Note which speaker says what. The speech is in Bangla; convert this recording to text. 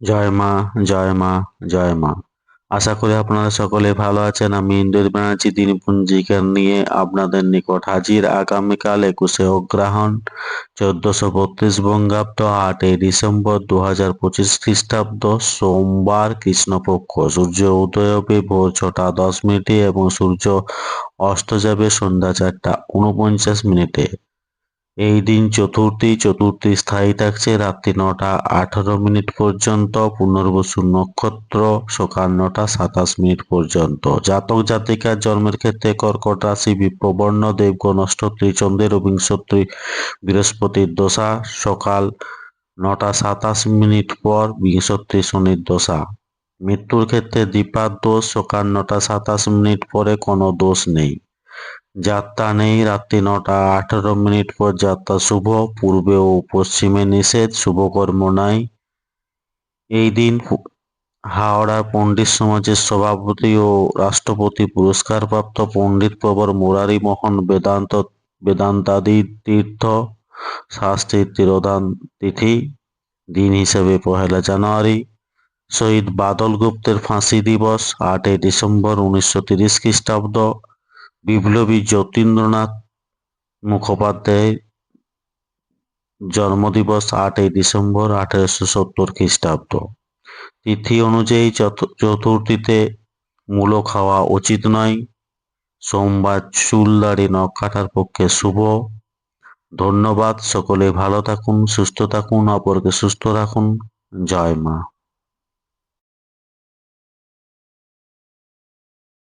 Speaker 1: জয় মা জয় মা জয় মা। আশা করি আপনারা সকলে ভালো আছেন। আমি ইন্দ্র ব্যানার্জি দিনপঞ্জিকা নিয়ে আপনাদের নিকট হাজির। আগামীকাল একুশে অগ্রহায়ণ, চোদ্দশো বত্রিশ বঙ্গাব্দ, আটই ডিসেম্বর দু হাজার পঁচিশ খ্রিস্টাব্দ, সোমবার কৃষ্ণপক্ষ। সূর্য উদয় হবে ভোর ছটা দশ মিনিটে এবং সূর্য অস্ত যাবে সন্ধ্যা চারটা উনপঞ্চাশ মিনিটে। এই দিন চতুর্থী চতুর্থী স্থায়ী থাকছে রাত্রি নটা আঠারো মিনিট পর্যন্ত, পুনর্বসু নক্ষত্র সকাল নটা সাতাশ মিনিট পর্যন্ত। জাতক জাতিকার জন্মের ক্ষেত্রে কর্কট রাশি, বিপ্রবর্ণ দেবগণ অষ্টত্রী চন্দ্রের বিংশত্রী বৃহস্পতির দশা, সকাল নটা সাতাশ মিনিট পর বিংশত্রী শনির দশা। মৃত্যুর ক্ষেত্রে দীপার দোষ, সকাল নটা সাতাশ মিনিট পরে কোনো দোষ নেই। যাত্রা নেই রাত্রি নটা, আঠারো মিনিট পর যাত্রা শুভ, পূর্বে ও পশ্চিমে নিষেধ, শুভকর্ম নাই। এই দিন হাওড়ার পণ্ডিত সমাজের সভাপতি ও রাষ্ট্রপতি পুরস্কারপ্রাপ্ত পণ্ডিত প্রবর মুরারি মোহন বেদান্ত, বেদান্তাদি তীর্থ শাস্ত্রীর তিরোধান তিথি, দিন হিসেবে পহেলা জানুয়ারি, শহীদ বাদল গুপ্তের ফাঁসি দিবস, আটই ডিসেম্বর উনিশশো তিরিশ খ্রিস্টাব্দ বিপ্লবী যতীন্দ্রনাথ মুখোপাধ্যায় জন্মদিবস আটই ডিসেম্বর আঠারোশো সত্তর খ্রিস্টাব্দ। তিথি অনুযায়ী চতুর্থীতে মূলো খাওয়া উচিত নয়। সোমবার চুল দাড়ি নখ কাটার পক্ষে শুভ। ধন্যবাদ, সকলে ভালো থাকুন, সুস্থ থাকুন, অপরকে সুস্থ রাখুন। জয় মা।